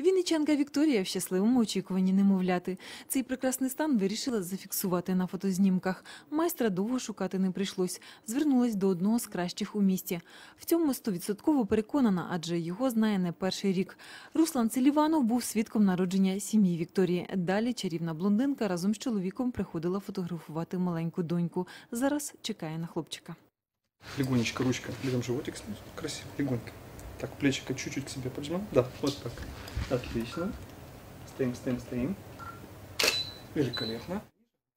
Вінничанка Вікторія в щасливому очікуванні немовляти. Цей прекрасний стан вирішила зафіксувати на фотознімках. Майстра довго шукати не прийшлось. Звернулась до одного з кращих у місті. В цьому стовідсотково переконана, адже його знає не перший рік. Руслан Селіванов був свідком народження сім'ї Вікторії. Далі чарівна блондинка разом з чоловіком приходила фотографувати маленьку доньку. Зараз чекає на хлопчика. Легонечко ручка, левым животик. Красиво, легонько. Так, плечико чуть-чуть к себе прижмем. Да, вот так. Отлично. Стоим, стоим, стоим. Великолепно.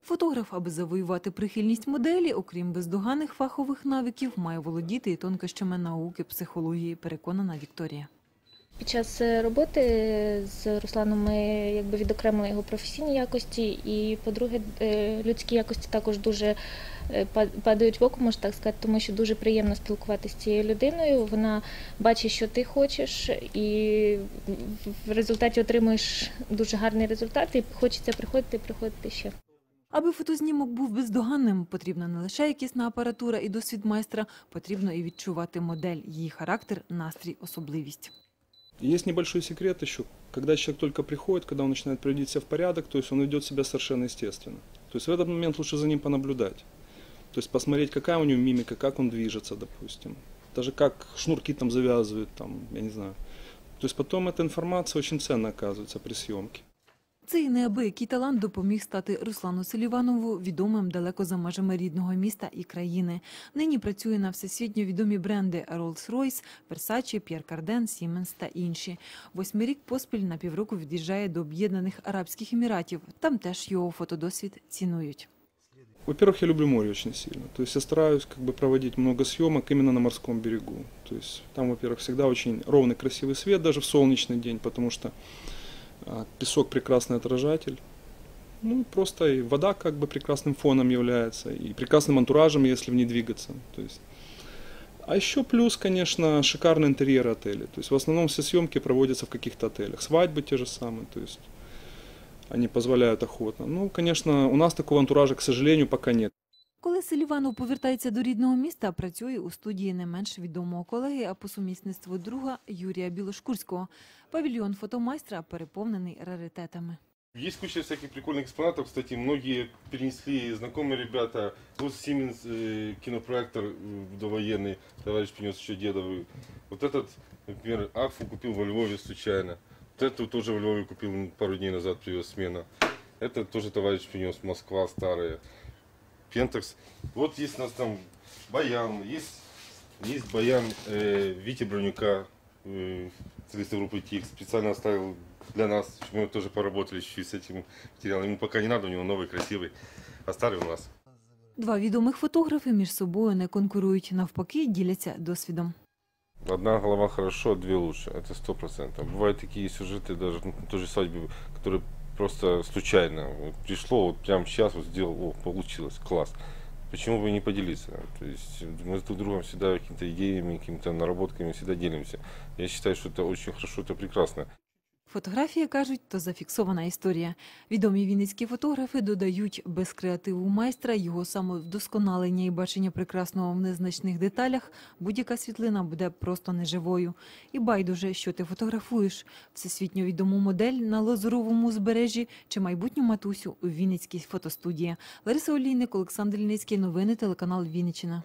Фотограф, аби завоювати прихильність моделі, окрім бездоганих фахових навиків, має володіти і тонкощами науки, психології, переконана Вікторія. Під час е, роботи з Русланом ми якби відокремили його професійні якості, і, по-друге, е, людські якості також дуже е, падають в око, можна так сказати, тому що дуже приємно спілкуватися з цією людиною. Вона бачить, що ти хочеш, і в- результаті отримуєш дуже гарний результат, і хочеться приходити, приходити ще. Аби фотознімок був бездоганним, потрібна не лише якісна апаратура і досвід майстра, потрібно і відчувати модель, її характер, настрій, особливість. Есть небольшой секрет еще. Когда человек только приходит, когда он начинает приводить себя в порядок, то есть он ведет себя совершенно естественно. То есть в этот момент лучше за ним понаблюдать. То есть посмотреть, какая у него мимика, как он движется, допустим. Даже как шнурки там завязывают, там, я не знаю. То есть потом эта информация очень ценна оказывается при съемке. Цей неабиякий талант допоміг стати Руслану Селіванову відомим далеко за межами рідного міста і країни. Нині працює на всесвітньо відомі бренди Rolls-Royce, Versace, Pierre Cardin, Siemens та інші. Восьмий рік поспіль на півроку від'їжджає до Об'єднаних Арабських Еміратів. Там теж його фотодосвід цінують. Во-первых, я люблю море очень сильно. То есть я стараюсь как бы проводить много съемок именно на морском берегу. То есть там, во-первых, всегда очень ровный, красивый свет, даже в солнечный день, потому что а, песок прекрасный отражатель. Ну, просто и вода как бы прекрасным фоном является, и прекрасным антуражем, если в ней двигаться. То есть. А еще плюс, конечно, шикарный интерьер отеля. То есть в основном все съемки проводятся в каких-то отелях. Свадьбы те же самые, то есть они позволяют охотно. Ну, конечно, у нас такого антуража, к сожалению, пока нет. Коли Селіванов повертається до рідного міста, працює у студії не менш відомого колеги, а по сумісництву друга Юрія Білошкурського. Павільйон фотомайстра переповнений раритетами. Есть куча всяких прикольных экспонатов, кстати, многие перенесли знакомые ребята. Вот Siemens э, кинопроектор э, довоенный, товарищ принес еще дедовый. Вот этот, например, Акфу купил во Львове случайно. Вот эту тоже в Львове купил пару дней назад, привез смена. Это тоже товарищ принес, Москва старая. Пентакс. Вот есть у нас там Баян, есть, есть Баян э, Вити Бронюка, э, солиста группы ТИК. Специально оставил для нас, чтобы мы тоже поработали чуть-чуть с этим материалом. Ему пока не надо, у него новый, красивый, а старый у нас. Два відомих фотографи між собою не конкурують, навпаки, діляться досвідом. Одна голова хорошо, две лучше, это сто процентов. Бывают такие сюжеты даже ну, той же свадьбы, которые просто случайно вот пришло, вот прямо сейчас вот сделал, о, получилось, класс. Почему бы не поделиться? То есть мы с друг другом всегда какими-то идеями, какими-то наработками всегда делимся. Я считаю, что это очень хорошо, это прекрасно. Фотографія, кажуть, то зафіксована історія. Відомі вінницькі фотографи додають, без креативу майстра, його самовдосконалення і бачення прекрасного в незначних деталях, будь-яка світлина буде просто неживою. І байдуже, що ти фотографуєш – всесвітньо відому модель на Лозоровому узбережжі чи майбутню матусю у Вінницькій фотостудії. Лариса Олійник, Олександр Ліницький, новини, телеканал Вінниччина.